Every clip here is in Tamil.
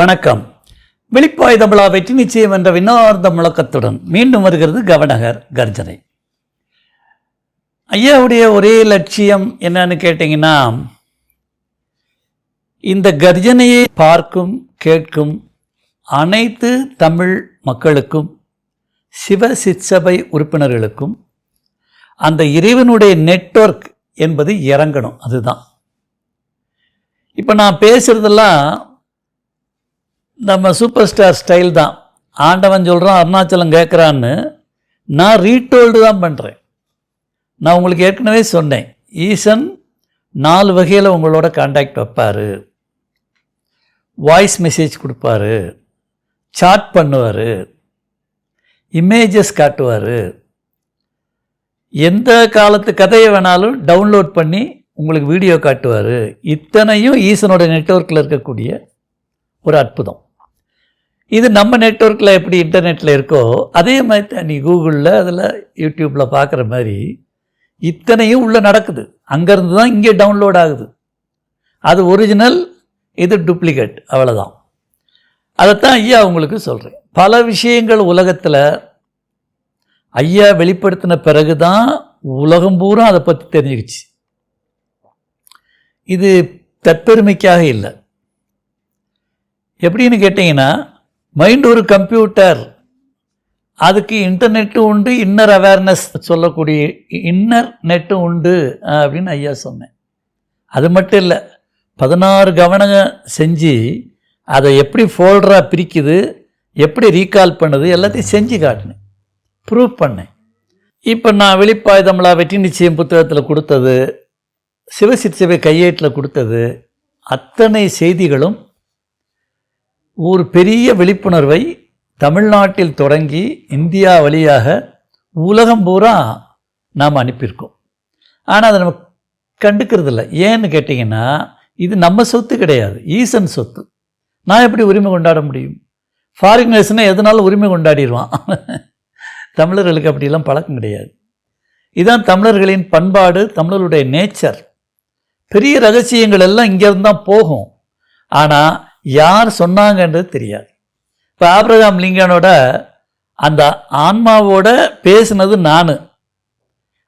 வணக்கம். விழிப்பாய் தமிழா வெற்றி நிச்சயம் என்ற விண்ணார்ந்த முழக்கத்துடன் மீண்டும் வருகிறது கவனகர் கர்ஜனை. ஐயாவுடைய ஒரே லட்சியம் என்னன்னு கேட்டிங்கன்னா இந்த கர்ஜனையை பார்க்கும் கேட்கும் அனைத்து தமிழ் மக்களுக்கும் சிவ சிற்சபை உறுப்பினர்களுக்கும் அந்த இறைவனுடைய நெட்வொர்க் என்பது இறங்கணும் அதுதான். இப்போ நான் பேசுகிறதெல்லாம் நம்ம சூப்பர் ஸ்டார் ஸ்டைல் தான். ஆண்டவன் சொல்கிறான் அருணாச்சலம் கேட்குறான்னு நான் ரீடோல்டு தான் பண்ணுறேன் நான் உங்களுக்கு ஏற்கனவே சொன்னேன். ஈசன் நாலு வகையில் உங்களோட காண்டாக்ட் வைப்பார். வாய்ஸ் மெசேஜ் கொடுப்பாரு. சாட் பண்ணுவார். இமேஜஸ் காட்டுவார். எந்த காலத்து கதையை வேணாலும் டவுன்லோட் பண்ணி உங்களுக்கு வீடியோ காட்டுவார். இத்தனையும் ஈசனோட நெட்வொர்க்கில் இருக்கக்கூடிய ஒரு அற்புதம். இது நம்ம நெட்வொர்க்கில் எப்படி இன்டர்நெட்டில் இருக்கோ அதே மாதிரி தான் நீ கூகுளில் அதில் யூடியூப்பில் பார்க்குற மாதிரி இத்தனையும் உள்ளே நடக்குது. அங்கேருந்து தான் இங்கே டவுன்லோட் ஆகுது. அது ஒரிஜினல் இது டூப்ளிகேட் அவ்வளோதான் அதைத்தான் ஐயா உங்களுக்கு சொல்கிறேன் பல விஷயங்கள் உலகத்தில் ஐயா வெளிப்படுத்தின பிறகு தான் உலகம் பூரா அதை பற்றி தெரிஞ்சுக்கிச்சு. இது தற்பெருமைக்காக இல்லை. எப்படின்னு கேட்டிங்கன்னா மைண்ட் ஒரு கம்ப்யூட்டர் அதுக்கு இன்டர்நெட்டும் உண்டு இன்னர் அவேர்னஸ் சொல்லக்கூடிய இன்னர் நெட்டும் உண்டு அப்படின்னு ஐயா சொன்னேன். அது மட்டும் இல்லை பதினாறு கவனம் செஞ்சு அதை எப்படி ஃபோல்டராக பிரிக்குது எப்படி ரீகால் பண்ணுது எல்லாத்தையும் செஞ்சு காட்டினேன். ப்ரூவ் பண்ணேன். இப்போ நான் வெளிப்பாய் தமிழா வெற்றி நிச்சயம் புத்தகத்தில் கொடுத்தது சிவசிற்சபை கையேட்டில் கொடுத்தது அத்தனை செய்திகளும் ஒரு பெரிய விழிப்புணர்வை தமிழ்நாட்டில் தொடங்கி இந்தியா வழியாக உலகம் பூரா நாம் அனுப்பியிருக்கோம். ஆனால் அதை நம்ம கண்டுக்கிறதில்ல. ஏன்னு கேட்டிங்கன்னா இது நம்ம சொத்து கிடையாது. ஈசன் சொத்து. நான் எப்படி உரிமை கொண்டாட முடியும்? ஃபாரினர்ஸ்னால் எதனாலும் உரிமை கொண்டாடிடுவான்? தமிழர்களுக்கு அப்படிலாம் பழக்கம் கிடையாது. இதுதான் தமிழர்களின் பண்பாடு தமிழருடைய நேச்சர் பெரிய ரகசியங்கள் எல்லாம் இங்கேருந்து தான் போகும். ஆனால் யார் சொன்னாங்கன்றது தெரியாது. இப்போ ஆப்ரகாம் லிங்கனோட அந்த ஆன்மாவோட பேசினது நான்.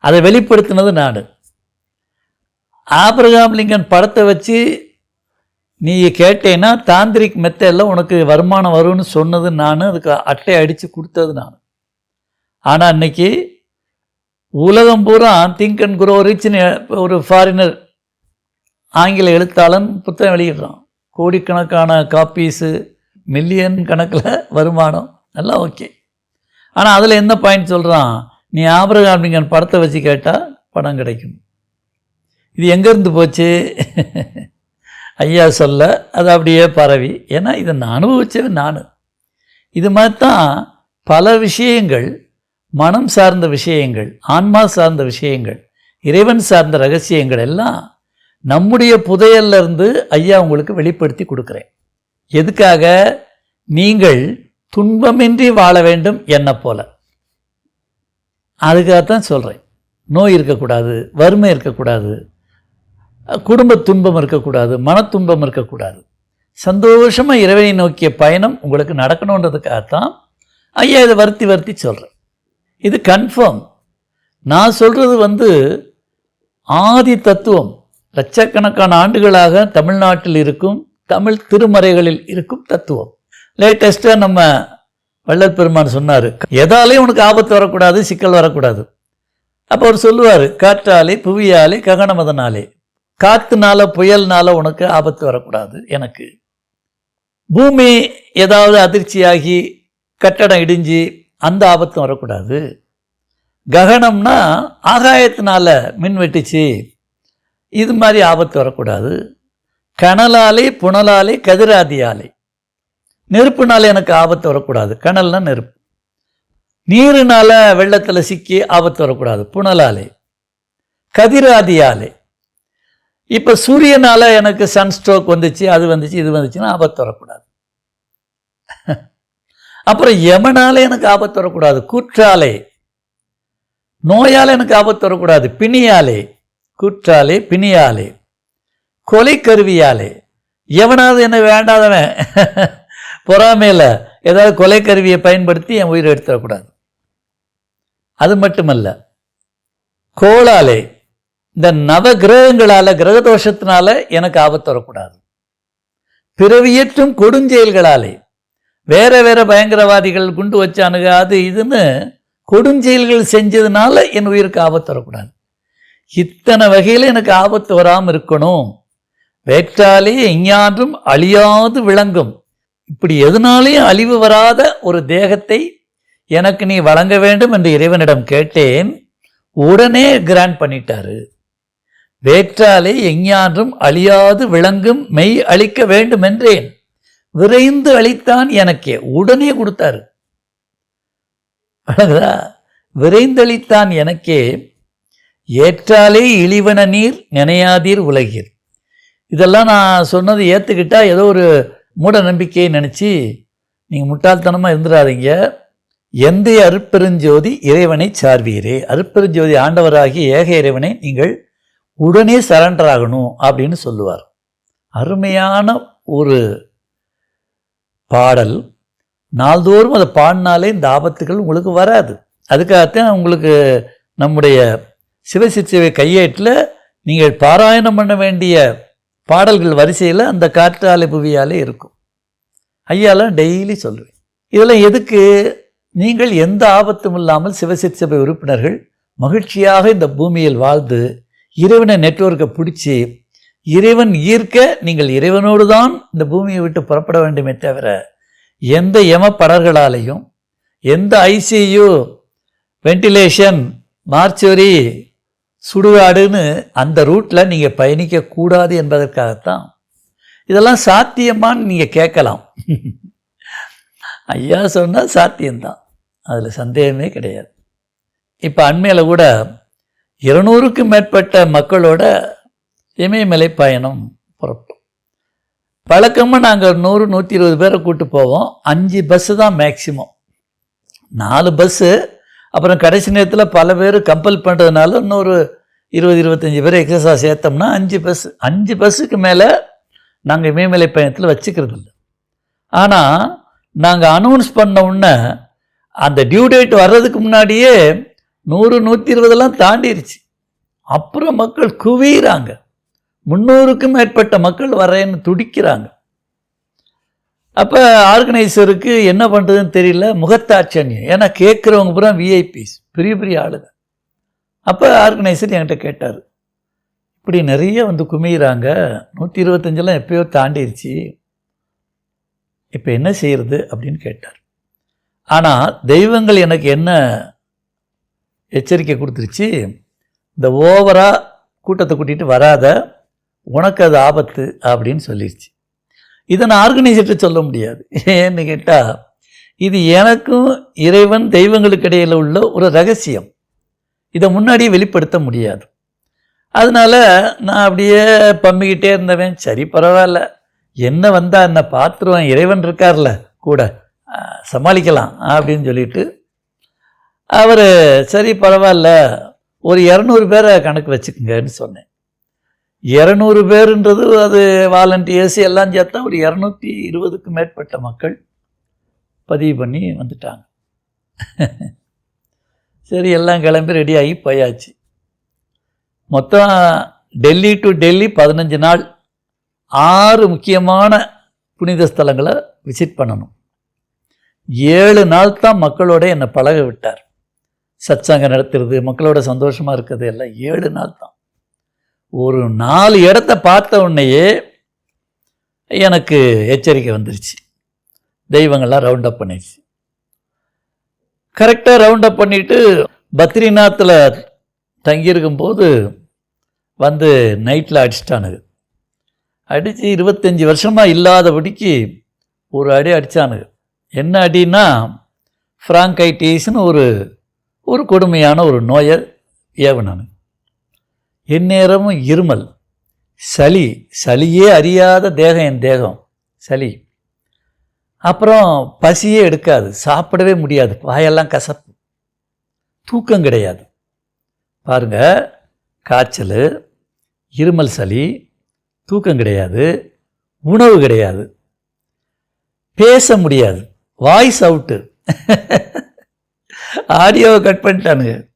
அதை வெளிப்படுத்தினது நான். ஆப்ரகாம் லிங்கன் படத்தை வச்சு நீ கேட்டேன்னா தாந்திரிக் மெத்தடில் உனக்கு வருமானம் வரும்னு சொன்னது நான் அதுக்கு அட்டை அடித்து கொடுத்தது நான். ஆனால் அன்னைக்கு உலகம் பூரா திங்க் அண்ட் குரோ ரிச்னு ஒரு ஃபாரினர் ஆங்கில எழுத்தாளன் புத்தகம் வெளியிடுறான். கோடிக்கணக்கான காப்பீஸு மில்லியன் கணக்கில் வருமானம். எல்லாம் ஓகே ஆனால் அதில் என்ன பாயிண்ட் சொல்கிறான் நீ ஆபரகாம் லிங்கன் படத்தை வச்சு கேட்டால் படம் கிடைக்கும். இது எங்கேருந்து போச்சு? ஐயா சொல்ல அது அப்படியே பரவி. ஏன்னா இதை நான் அனுபவித்தது நான். இது மாதிரி தான் பல விஷயங்கள் மனம் சார்ந்த விஷயங்கள் ஆன்மா சார்ந்த விஷயங்கள் இறைவன் சார்ந்த ரகசியங்கள் எல்லாம் நம்முடைய புதையல்ல இருந்து ஐயா உங்களுக்கு வெளிப்படுத்தி கொடுக்குறேன். எதுக்காக? நீங்கள் துன்பமின்றி வாழ வேண்டும் என்ன போல. அதுக்காகத்தான் சொல்கிறேன் நோய் இருக்கக்கூடாது வறுமை இருக்கக்கூடாது குடும்ப துன்பம் இருக்கக்கூடாது மன துன்பம் இருக்கக்கூடாது. சந்தோஷமாக இறைவனை நோக்கிய பயணம் உங்களுக்கு நடக்கணுன்றதுக்காகத்தான் ஐயா இதை வருத்தி வருத்தி சொல்கிறேன் இது கன்ஃபார்ம் நான் சொல்கிறது வந்து ஆதி தத்துவம். லட்சக்கணக்கான ஆண்டுகளாக தமிழ்நாட்டில் இருக்கும் தமிழ் திருமறைகளில் இருக்கும் தத்துவம். லேட்டஸ்ட்டாக நம்ம வள்ளல் பெருமான் சொன்னார் எதாலையும் உனக்கு ஆபத்து வரக்கூடாது சிக்கல் வரக்கூடாது. அப்போ அவர் சொல்லுவார் காற்றாலே புவியாலே ககனமதனாலே காத்துனால புயல்னால உனக்கு ஆபத்து வரக்கூடாது எனக்கு. பூமி ஏதாவது அதிர்ச்சியாகி கட்டடம் இடிஞ்சு அந்த ஆபத்தும் வரக்கூடாது. ககனம்னா ஆகாயத்தினால மின் வெட்டிச்சு இது மாதிரி ஆபத்து வரக்கூடாது. கனலாலே புனலாலே கதிராதியாலே. நெருப்புனால எனக்கு ஆபத்து வரக்கூடாது. கனல்னா நெருப்பு. நீருனால வெள்ளத்தில் சிக்கி ஆபத்து வரக்கூடாது. புனலாலே. கதிராதியாலே. இப்போ சூரியனால் எனக்கு சன் ஸ்ட்ரோக் வந்துச்சு அது வந்துச்சு இது வந்துச்சுன்னா ஆபத்து வரக்கூடாது. அப்புறம் எமனாலே எனக்கு ஆபத்து வரக்கூடாது. கூற்றாலே. நோயால் எனக்கு ஆபத்து வரக்கூடாது. பிணியாலே. கூற்றாலே பிணியாலே கொலை கருவியாலே எவனாவது என்ன வேண்டாதவன் பொறாமையில் ஏதாவது கொலை கருவியை பயன்படுத்தி என் உயிரை எடுத்துடக்கூடாது அது மட்டுமல்ல கோளாலே இந்த நவ கிரகங்களால கிரகதோஷத்தினால எனக்கு ஆபத்து வரக்கூடாது. பிறவியற்றும் கொடுஞ்செயல்களாலே வேற வேற பயங்கரவாதிகள் குண்டு வச்சானுங்க அது இதுன்னு கொடுஞ்செயல்கள் செஞ்சதுனால என் உயிருக்கு ஆபத்து வரக்கூடாது. இத்தனை வகையில் எனக்கு ஆபத்து வராமல் இருக்கணும். வேற்றாலே எஞ்ஞான்றும் அழியாது விளங்கும். இப்படி எதனாலேயும் அழிவு வராத ஒரு தேகத்தை எனக்கு நீ வழங்க வேண்டும் என்று இறைவனிடம் கேட்டேன். உடனே கிராண்ட் பண்ணிட்டாரு. வேற்றாலே எஞ்ஞான்றும் அழியாது விளங்கும் மெய் அழிக்க வேண்டும் என்றேன் விரைந்து அழித்தான் எனக்கே உடனே கொடுத்தாரு. அழகுதா? விரைந்தளித்தான் எனக்கே ஏற்றாலே இழிவன நீர் நினையாதீர் உலகீர் இதெல்லாம் நான் சொன்னது ஏற்றுக்கிட்டால் ஏதோ ஒரு மூட நம்பிக்கையை நினச்சி நீங்கள் முட்டாள்தனமாக இருந்துடாதீங்க எந்த அருப்பெருஞ்சோதி இறைவனை சார்வீரே. அருப்பெருஞ்சோதி ஆண்டவராகி ஏக இறைவனை நீங்கள் உடனே சரண்டர் ஆகணும் அப்படின்னு சொல்லுவார். அருமையான ஒரு பாடல். நாள்தோறும் அதை பாடினாலே இந்த ஆபத்துகள் உங்களுக்கு வராது. அதுக்காகத்தான் உங்களுக்கு நம்முடைய சிவசிச்சவை கையேட்டில் நீங்கள் பாராயணம் பண்ண வேண்டிய பாடல்கள் வரிசையில் அந்த காற்றாலை புவியாலே இருக்கும். ஐயாலாம் டெய்லி சொல்லுவேன். இதெல்லாம் எதுக்கு? நீங்கள் எந்த ஆபத்தும் இல்லாமல் சிவசிச்சபை உறுப்பினர்கள் மகிழ்ச்சியாக இந்த பூமியில் வாழ்ந்து இறைவனை நெட்வொர்க்கை பிடிச்சி இறைவன் ஈர்க்க நீங்கள் இறைவனோடு தான் இந்த பூமியை விட்டு புறப்பட வேண்டுமே தவிர எந்த யம படர்களாலையும் எந்த ஐசியு வென்டிலேஷன் மார்ச்சுவரி சுடுகாடுன்னு அந்த ரூட்டில் நீங்கள் பயணிக்கக்கூடாது என்பதற்காகத்தான். இதெல்லாம் சாத்தியமான்னு நீங்கள் கேட்கலாம். ஐயா சொன்னால் சாத்தியம்தான். அதில் சந்தேகமே கிடையாது. இப்போ அண்மையில் கூட இருநூறுக்கும் மேற்பட்ட மக்களோட இமயமலை பயணம் புறப்பட்டோம். பழக்கமாக நாங்கள் நூறு நூற்றி இருபது பேரை கூப்பிட்டு போவோம். அஞ்சு பஸ்ஸு தான் மேக்சிமம் நாலு பஸ்ஸு அப்புறம் கடைசி நேரத்தில் பல பேர் கம்பல் பண்ணுறதுனால இன்னொரு இருபது இருபத்தஞ்சி பேர் எக்ஸசா சேர்த்தோம்னா அஞ்சு பஸ் அஞ்சு பஸ்ஸுக்கு மேலே நாங்கள் இமயமலை பயணத்தில் வச்சுக்கிறது இல்லை. ஆனால் நாங்கள் அனௌன்ஸ் பண்ண உடனே அந்த டியூ டேட் வர்றதுக்கு முன்னாடியே நூறு நூற்றி இருபதெல்லாம் தாண்டிருச்சு. அப்புறம் மக்கள் குவிகிறாங்க முந்நூறுக்கும் மேற்பட்ட மக்கள் வரேன்னு துடிக்கிறாங்க. அப்போ ஆர்கனைசருக்கு என்ன பண்ணுறதுன்னு தெரியல முகத்தாட்சண்யம். ஏன்னா கேட்குறவங்க பூரா விஐபிஸ் பெரிய பெரிய ஆளுங்க. அப்போ ஆர்கனைசர் என்கிட்ட கேட்டார். இப்படி நிறைய வந்து குமிகிறாங்க நூற்றி இருபத்தஞ்செல்லாம் எப்பயோ தாண்டிருச்சு. இப்போ என்ன செய்கிறது அப்படின்னு கேட்டார். ஆனால் தெய்வங்கள் எனக்கு என்ன எச்சரிக்கை கொடுத்துருச்சு? இந்த ஓவராக கூட்டத்தை கூட்டிகிட்டு வராத உனக்கு அது ஆபத்து அப்படின்னு சொல்லிடுச்சு இதை நான் ஆர்கனைசர்கிட்ட சொல்ல முடியாது. ஏன்னு கேட்டால் இது எனக்கும் இறைவன் தெய்வங்களுக்கு இடையில் உள்ள ஒரு ரகசியம். இதை முன்னாடியே வெளிப்படுத்த முடியாது. அதனால் நான் அப்படியே பம்பிக்கிட்டே இருந்தவன் சரி பரவாயில்ல. என்ன வந்தால் என்ன பார்த்துருவேன் இறைவன் இருக்கார்ல கூட சமாளிக்கலாம் அப்படின்னு சொல்லிட்டு அவர் சரி பரவாயில்ல ஒரு இரநூறு பேரை கணக்கு வச்சுக்கோங்கன்னு சொன்னேன். இரநூறு பேருன்றது அது வாலண்டியர்ஸ் எல்லாம் சேர்த்தா ஒரு இரநூத்தி இருபதுக்கும் மேற்பட்ட மக்கள் பதிவு பண்ணி வந்துட்டாங்க. சரி எல்லாம் கிளம்பி ரெடி ஆகி போயாச்சு. மொத்தம் டெல்லி டு டெல்லி பதினஞ்சு நாள் ஆறு முக்கியமான புனித ஸ்தலங்களை விசிட் பண்ணணும். ஏழு நாள் தான் மக்களோட என்னை பழக விட்டார். சத்சங்கம் நடத்துறது மக்களோட சந்தோஷமாக இருக்கிறது எல்லாம் ஏழு நாள் தான் ஒரு நாலு இடத்த பார்த்த உடனேயே எனக்கு எச்சரிக்கை வந்துருச்சு. தெய்வங்கள்லாம் ரவுண்ட் அப் பண்ணிடுச்சு. கரெக்டாக ரவுண்ட் அப் பண்ணிவிட்டு பத்ரிநாத்தில் தங்கியிருக்கும்போது வந்து நைட்டில் அடிச்சிட்டானுங்க அடித்து இருபத்தஞ்சி வருஷமாக இல்லாதபடிக்கு ஒரு அடி அடித்தானுங்க என்ன அடின்னா ஃப்ராங்கைட்டிஸ்னு ஒரு ஒரு கொடுமையான ஒரு நோயை ஏவனானு எந்நேரமும் இருமல். சளி சளியே அறியாத தேகம் என் தேகம். சளி. அப்புறம் பசியே எடுக்காது. சாப்பிடவே முடியாது. வாயெல்லாம் கசப்பு. தூக்கம் கிடையாது. பாருங்க காய்ச்சல் இருமல் சளி தூக்கம் கிடையாது. உணவு கிடையாது. பேச முடியாது. வாய்ஸ் அவுட்டு ஆடியோவை கட் பண்ணிட்டானுங்க.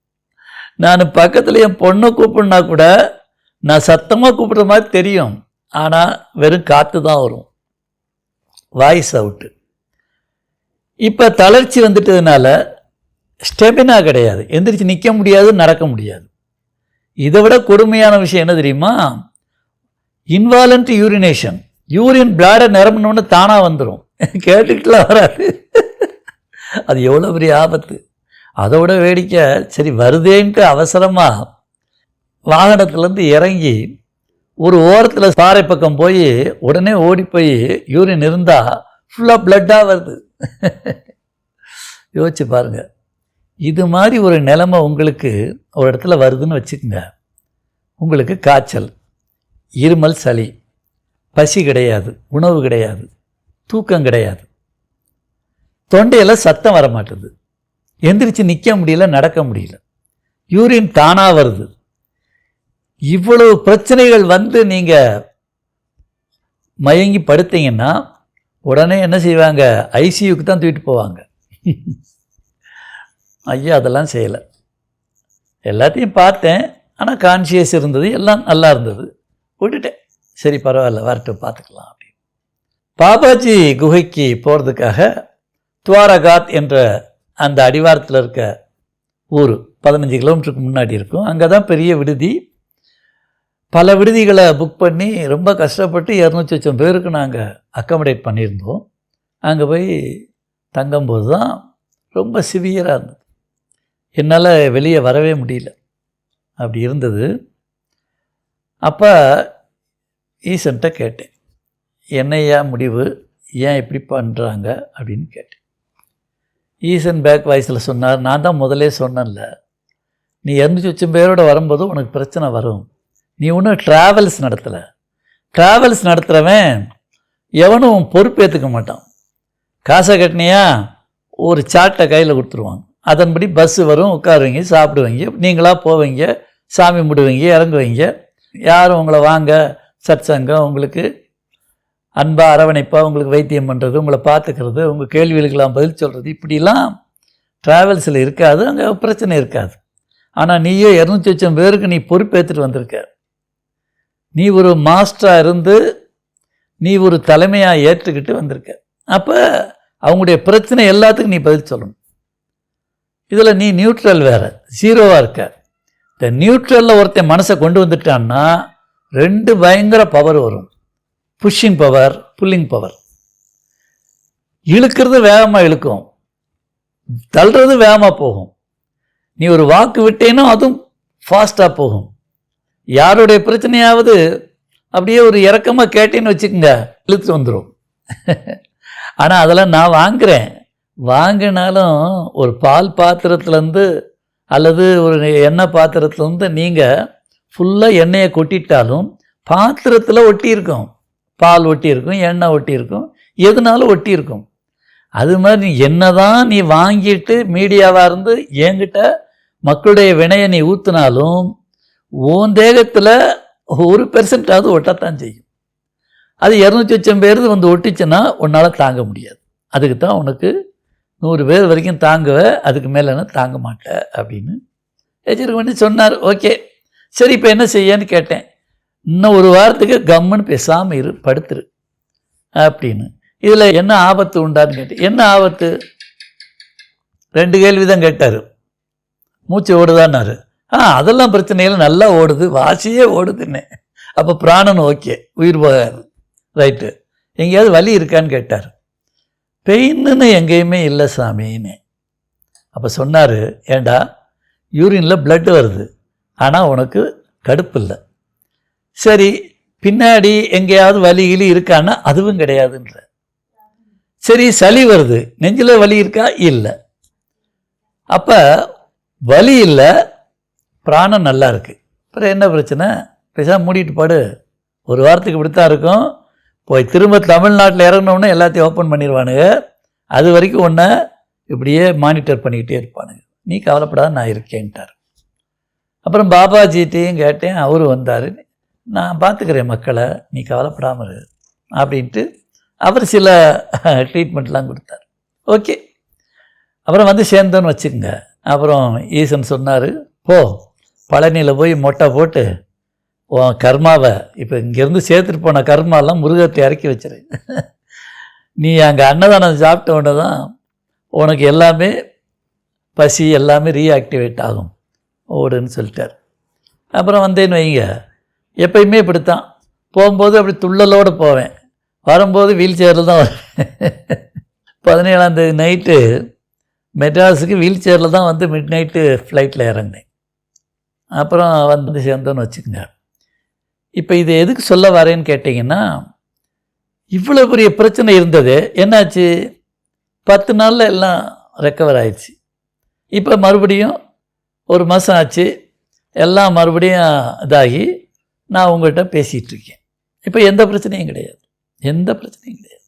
நான் பக்கத்தில் என் பொண்ணை கூப்பிடுனா கூட நான் சத்தமாக கூப்பிடுற மாதிரி தெரியும். ஆனால் வெறும் காற்று தான் வரும். வாய்ஸ் அவுட்டு இப்போ தளர்ச்சி வந்துட்டதுனால ஸ்டெமினா கிடையாது. எந்திரிச்சு நிற்க முடியாது நடக்க முடியாது. இதை விட கொடுமையான விஷயம் என்ன தெரியுமா? இன்வாலண்ட் யூரினேஷன் யூரின் பிளாடை நிரம்பினோன்னு தானாக வந்துடும் கேட்டுக்கிட்டுலாம் வராது. அது எவ்வளோ பெரிய ஆபத்து. அதை விட வேடிக்கை சரி வருதேன்ட்டு அவசரமாக வாகனத்துலேருந்து இறங்கி ஒரு ஓரத்தில் பாறை பக்கம் போய் உடனே ஓடி போய் யூரின் இருந்தால் ஃபுல்லாக பிளட்டாக வருது. யோசிச்சு பாருங்க. இது மாதிரி ஒரு நிலைமை உங்களுக்கு ஒரு இடத்துல வருதுன்னு வச்சுக்கோங்க. உங்களுக்கு காய்ச்சல் இருமல் சளி பசி கிடையாது உணவு கிடையாது தூக்கம் கிடையாது. தொண்டையில் சத்தம் வர மாட்டுது எந்திரிச்சு நிற்க முடியல நடக்க முடியல. யூரின் தானாக வருது. இவ்வளவு பிரச்சனைகள் வந்து நீங்கள் மயங்கி படுத்தீங்கன்னா உடனே என்ன செய்வாங்க? ஐசியூக்கு தான் தூக்கிட்டு போவாங்க. ஐயா அதெல்லாம் செய்யலை. எல்லாத்தையும் பார்த்தேன். ஆனால் கான்சியஸ் இருந்தது. எல்லாம் நல்லா இருந்தது. விட்டுட்டேன். சரி பரவாயில்ல வரட்டு பார்த்துக்கலாம் அப்படின்னு. பாபாஜி குகைக்கு போகிறதுக்காக துவாரகாத் என்ற அந்த அடிவாரத்தில் இருக்க ஊர் பதினஞ்சு கிலோமீட்டருக்கு முன்னாடி இருக்கும். அங்கே தான் பெரிய விடுதி. பல விடுதிகளை புக் பண்ணி ரொம்ப கஷ்டப்பட்டு இரநூத்தி லட்சம் பேருக்கு நாங்கள் அக்கமடேட் பண்ணியிருந்தோம். அங்கே போய் தங்கும்போது தான் ரொம்ப சிவியராக இருந்தது. என்னால் வெளியே வரவே முடியல. அப்படி இருந்தது. அப்போ ஈசன்ட்ட கேட்டேன் என்னையா முடிவு? ஏன் இப்படி பண்ணுறாங்க அப்படின்னு கேட்டேன். ஈசன் பேக் வாய்ஸில் சொன்னார் நான் தான் முதலே சொன்னேன்ல. நீ இரநூத்தி லட்சம் பேரோட வரும்போது உனக்கு பிரச்சனை வரும். நீ ஒன்றும் ட்ராவல்ஸ் நடத்தலை. ட்ராவல்ஸ் நடத்துகிறவன் எவனும் பொறுப்பேற்றுக்க மாட்டான். காசை கட்டினியா ஒரு சாட்டை கையில் கொடுத்துருவாங்க அதன்படி பஸ்ஸு வரும் உட்காருவீங்க சாப்பிடுவீங்க நீங்களாக போவீங்க சாமி முடுவீங்க இறங்குவீங்க. யாரும் உங்களை வாங்க சத் சங்கம் உங்களுக்கு அன்பாக அரவணைப்பாக உங்களுக்கு வைத்தியம் பண்ணுறது உங்களை பார்த்துக்கிறது உங்கள் கேள்விகளுக்கெல்லாம் பதில் சொல்கிறது இப்படிலாம் ட்ராவல்ஸில் இருக்காது அங்கே பிரச்சனை இருக்காது. ஆனால் நீயே இரநூத்தி லட்சம் பேருக்கு நீ பொறுப்பேற்றுட்டு வந்திருக்க. நீ ஒரு மாஸ்டராக இருந்து நீ ஒரு தலைமையாக ஏற்றுக்கிட்டு வந்திருக்க. அப்போ அவங்களுடைய பிரச்சனை எல்லாத்துக்கும் நீ பதில் சொல்லணும். இதில் நீ நியூட்ரல் வேறு ஜீரோவாக இருக்க. இந்த நியூட்ரலில் ஒருத்தன் மனசை கொண்டு வந்துட்டான்னா ரெண்டு பயங்கர பவர் வரும். புஷ்ஷிங் பவர் புல்லிங் பவர் இழுக்கிறது வேகமாக இழுக்கும். தள்ளுறது வேகமாக போகும். நீ ஒரு வாக்கு விட்டேன்னா அதுவும் ஃபாஸ்ட்டாக போகும். யாருடைய பிரச்சனையாவது அப்படியே ஒரு இறக்கமாக கேட்டேன்னு வச்சுக்கோங்க இழுத்து வந்துடும் ஆனால் அதெல்லாம் நான் வாங்குகிறேன் வாங்கினாலும் ஒரு பால் பாத்திரத்துலேருந்து அல்லது ஒரு எண்ணெய் பாத்திரத்துலேருந்து நீங்கள் ஃபுல்லாக எண்ணெயை கொட்டிட்டாலும் பாத்திரத்தில் ஒட்டி இருக்கும். பால் ஒட்டி இருக்கும் எண்ணெய் ஒட்டி இருக்கும் எதுனாலும் ஒட்டி இருக்கும் அது மாதிரி நீ என்ன தான் நீ வாங்கிட்டு மீடியாவாக இருந்து என்கிட்ட மக்களுடைய வினையை நீ ஊற்றினாலும் உன் தேகத்தில் ஒரு பெர்சன்டாவது ஒட்டத்தான் செய்யும். அது இரநூத்தி லட்சம் பேர் வந்து ஒட்டிச்சுன்னா உன்னால் தாங்க முடியாது. அதுக்கு தான் உனக்கு நூறு பேர் வரைக்கும் தாங்குவ அதுக்கு மேலேனா தாங்க மாட்டேன் அப்படின்னு எச்சரிக்கை பண்ணி சொன்னார். ஓகே. சரி இப்போ என்ன செய்யன்னு கேட்டேன். இன்னும் ஒரு வாரத்துக்கு கம்முன்னு பேசாமல் இரு படுத்துரு. அப்படின்னு. இதில் என்ன ஆபத்து உண்டான்னு கேட்டு என்ன ஆபத்து? ரெண்டு கேள்வி தான் கேட்டார். மூச்சு ஓடுதான்னாரு. ஆ அதெல்லாம் பிரச்சனையில் நல்லா ஓடுது. வாசியே ஓடுதுன்னு. அப்போ பிராணன் ஓகே உயிர் போகாது. ரைட்டு எங்கேயாவது வலி இருக்கான்னு கேட்டார். பெயின்னு எங்கேயுமே இல்லை சாமின்னு. அப்போ சொன்னார் ஏண்டா யூரினில் பிளட் வருது. ஆனால் உனக்கு கடுப்பு இல்லை. சரி பின்னாடி எங்கேயாவது வலி கிளி இருக்கான்னா அதுவும் கிடையாதுன்ற. சரி சளி வருது. நெஞ்சில் வலி இருக்கா? இல்லை. அப்போ வலி இல்லை பிராணம் நல்லா இருக்குது அப்புறம் என்ன பிரச்சனை? பேசாம மூடிட்டு பாடு. ஒரு வாரத்துக்கு இப்படித்தான் இருக்கும். போய் திரும்ப தமிழ்நாட்டில் இறங்கினோடனே எல்லாத்தையும் ஓப்பன் பண்ணிடுவானுங்க அது வரைக்கும் ஒன்றை இப்படியே மானிட்டர் பண்ணிக்கிட்டே இருப்பானுங்க. நீ கவலைப்படாத நான் இருக்கேன்ட்டார். அப்புறம் பாபாஜிட்டையும் கேட்டேன் அவரும் வந்தார் நான் பார்த்துக்கிறேன் மக்களை நீ கவலைப்படாமல் இரு அப்படின்ட்டு அவர் சில ட்ரீட்மெண்ட்லாம் கொடுத்தார். ஓகே. அப்புறம் வந்து சேர்ந்தோன்னு வச்சுக்கோங்க. அப்புறம் ஈசன் சொன்னார் போ பழனியில் போய் மொட்டை போட்டு உன் கர்மாவை இப்போ இங்கேருந்து சேர்த்துட்டு போன கர்மாலாம் முருகத்தை இறக்கி வச்சிரு. நீ அங்கே அன்னதானம் சாப்பிட்ட உடனே தான் உனக்கு எல்லாமே பசி எல்லாமே ரீஆக்டிவேட் ஆகும் ஓடுன்னு சொல்லிட்டார். அப்புறம் வந்தேன்னு வைங்க. எப்பயுமே இப்படித்தான். போகும்போது அப்படி துள்ளலோடு போவேன். வரும்போது வீல் சேரில் தான் வருவேன். பதினேழாம் தேதி நைட்டு மெட்ராஸுக்கு வீல் சேரில் தான் வந்து மிட் நைட்டு ஃப்ளைட்டில் இறங்கினேன். அப்புறம் வந்து சேர்ந்தோன்னு வச்சுக்கோங்க. இப்போ இது எதுக்கு சொல்ல வரேன்னு கேட்டிங்கன்னா இவ்வளோ பெரிய பிரச்சனை இருந்தது. என்னாச்சு? பத்து நாளில் எல்லாம் ரெக்கவர் ஆயிடுச்சு. இப்போ மறுபடியும் ஒரு மாதம் ஆச்சு. எல்லாம் மறுபடியும் இதாகி நான் உங்கள்கிட்ட பேசிகிட்டு இருக்கேன் இப்போ எந்த பிரச்சனையும் கிடையாது. எந்த பிரச்சனையும் கிடையாது.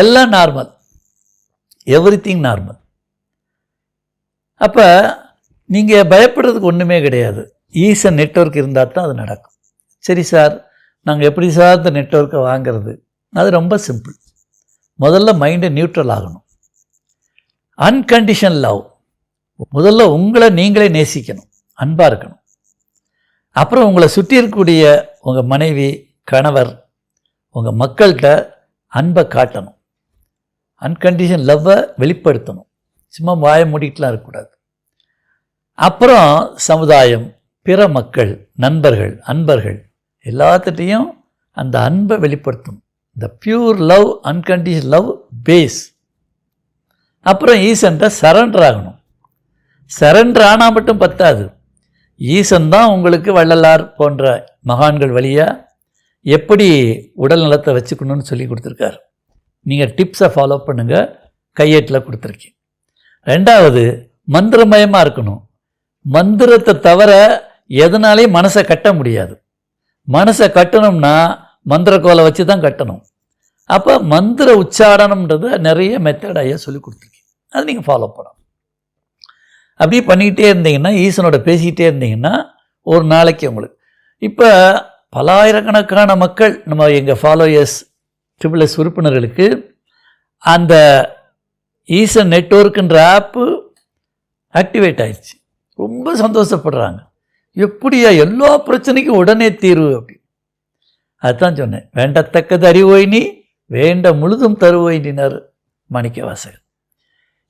எல்லாம் நார்மல் எவ்ரி திங் நார்மல் அப்போ நீங்கள் பயப்படுறதுக்கு ஒன்றுமே கிடையாது. ஈசன் நெட்வொர்க் இருந்தால் தான் அது நடக்கும். சரி சார் நாங்கள் எப்படி சார் இந்த நெட்ஒர்க்கை வாங்குறது? அது ரொம்ப சிம்பிள் முதல்ல மைண்டை நியூட்ரல் ஆகணும். அன்கண்டிஷன் லவ் முதல்ல உங்களை நீங்களே நேசிக்கணும். அன்பாக இருக்கணும். அப்புறம் உங்களை சுற்றி இருக்கக்கூடிய உங்கள் மனைவி கணவர் உங்கள் மக்கள்கிட்ட அன்பை காட்டணும். அன்கண்டிஷன் லவ்வை வெளிப்படுத்தணும். சும்மா வாய மூடிட்டுலாம் இருக்கக்கூடாது. அப்புறம் சமுதாயம் பிற மக்கள் நண்பர்கள் அன்பர்கள் எல்லாத்துட்டையும் அந்த அன்பை வெளிப்படுத்தணும். இந்த pure love uncondition love base அப்புறம் ஈசன்ட்ட சரண்டர் ஆகணும். சரண்டர் ஆனால் மட்டும் பத்தாது. ஈசன் தான் உங்களுக்கு வள்ளலார் போன்ற மகான்கள் வழியாக எப்படி உடல் நலத்தை வச்சுக்கணும்னு சொல்லி கொடுத்துருக்காரு. நீங்கள் டிப்ஸை ஃபாலோ பண்ணுங்கள் கையேட்டில் கொடுத்துருக்கேன். ரெண்டாவது மந்திரமயமாக இருக்கணும். மந்திரத்தை தவிர எதனாலேயும் மனசை கட்ட முடியாது. மனசை கட்டணும்னா மந்திர கோலை வச்சு தான் கட்டணும். அப்போ மந்திர உச்சாரணம்ன்றத நிறைய மெத்தட் ஐயா சொல்லி கொடுத்துருக்கேன். அது நீங்கள் ஃபாலோ பண்ணணும். அப்படியே பண்ணிக்கிட்டே இருந்தீங்கன்னா ஈசனோட பேசிக்கிட்டே இருந்தீங்கன்னா ஒரு நாளைக்கு உங்களுக்கு. இப்போ பலாயிரக்கணக்கான மக்கள் நம்ம எங்கள் ஃபாலோயர்ஸ் ட்ரிபிள் எஸ் உறுப்பினர்களுக்கு அந்த ஈசன் நெட்ஒர்க்குன்ற ஆப்பு ஆக்டிவேட் ஆயிடுச்சு. ரொம்ப சந்தோஷப்படுறாங்க. எப்படியா எல்லா பிரச்சனைக்கும் உடனே தீர்வு அப்படி அதுதான் சொன்னேன். வேண்டத்தக்கது அறிவோய் நீ வேண்ட முழுதும் தருவோய் நீனர் மாணிக்க வாசகர்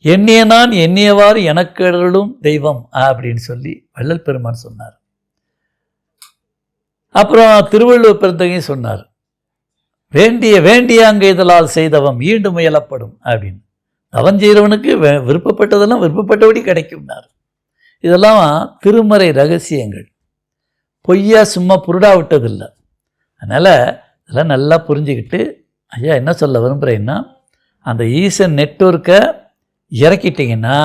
எண்ணிய நான் எண்ணியவாறு எனக்கெழும் தெய்வம் அப்படின்னு சொல்லி வள்ளல் பெருமான் சொன்னார். அப்புறம் திருவள்ளுவர் பிறந்தகையும் சொன்னார் வேண்டிய வேண்டிய அங்கே இதழால் செய்தவம் ஈண்டு முயலப்படும் அப்படின்னு. அவன் செய்கிறவனுக்கு விருப்பப்பட்டதெல்லாம் விருப்பப்பட்டபடி கிடைக்கும்னார். இதெல்லாம் திருமறை ரகசியங்கள். பொய்யா சும்மா புருடா விட்டதில்லை. அதனால் இதெல்லாம் நல்லா புரிஞ்சுக்கிட்டு ஐயா என்ன சொல்ல விரும்புகிறேன்னா அந்த ஈசன் நெட்ஒர்க்கை இறக்கிட்டிங்கன்னா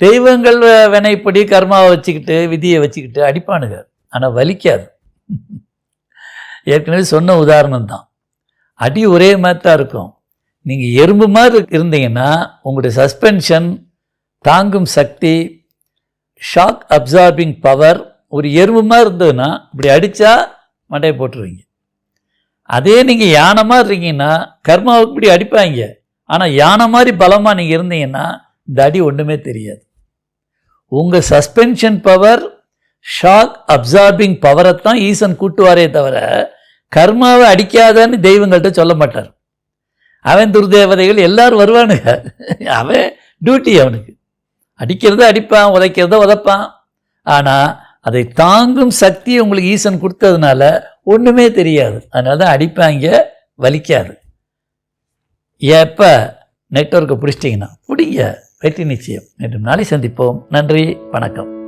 தெய்வங்கள் வினைப்படி கர்மாவை வச்சுக்கிட்டு விதியை வச்சுக்கிட்டு அடிப்பானுங்க. ஆனால் வலிக்காது. ஏற்கனவே சொன்ன உதாரணம் தான். அடி ஒரே மாதிரி தான் இருக்கும். நீங்கள் எறும்பு மாதிரி இருந்தீங்கன்னா உங்களுடைய சஸ்பென்ஷன் தாங்கும் சக்தி ஷாக் அப்சார்பிங் பவர் ஒரு எறும்பு மாதிரி இருந்ததுன்னா இப்படி அடித்தா மண்டையை போட்டுருவீங்க. அதே நீங்கள் யானை மாதிரி இருக்கீங்கன்னா கர்மாவுக்கு இப்படி அடிப்பாங்க. ஆனால் யானை மாதிரி பலமாக நீங்கள் இருந்தீங்கன்னா இந்த அடி ஒன்றுமே தெரியாது உங்கள் சஸ்பென்ஷன் பவர் ஷாக் அப்சார்பிங் பவரை தான் ஈசன் கூட்டுவாரே தவிர கர்மாவை அடிக்காதன்னு தெய்வங்கள்ட்ட சொல்ல மாட்டார். அவன் துர்தேவதைகள் எல்லாரும் வருவானுங்க. அவன் டியூட்டி அவனுக்கு. அடிக்கிறத அடிப்பான் உதைக்கிறத உதைப்பான். ஆனால் அதை தாங்கும் சக்தி உங்களுக்கு ஈசன் கொடுத்ததுனால ஒன்றுமே தெரியாது. அதனால தான் அடிப்பாங்க வலிக்காது. எப்போ நெட்வொர்க்கை பிடிச்சிட்டிங்கன்னா பிடிங்க வெற்றி நிச்சயம். மீண்டும் நாளை சந்திப்போம். நன்றி வணக்கம்.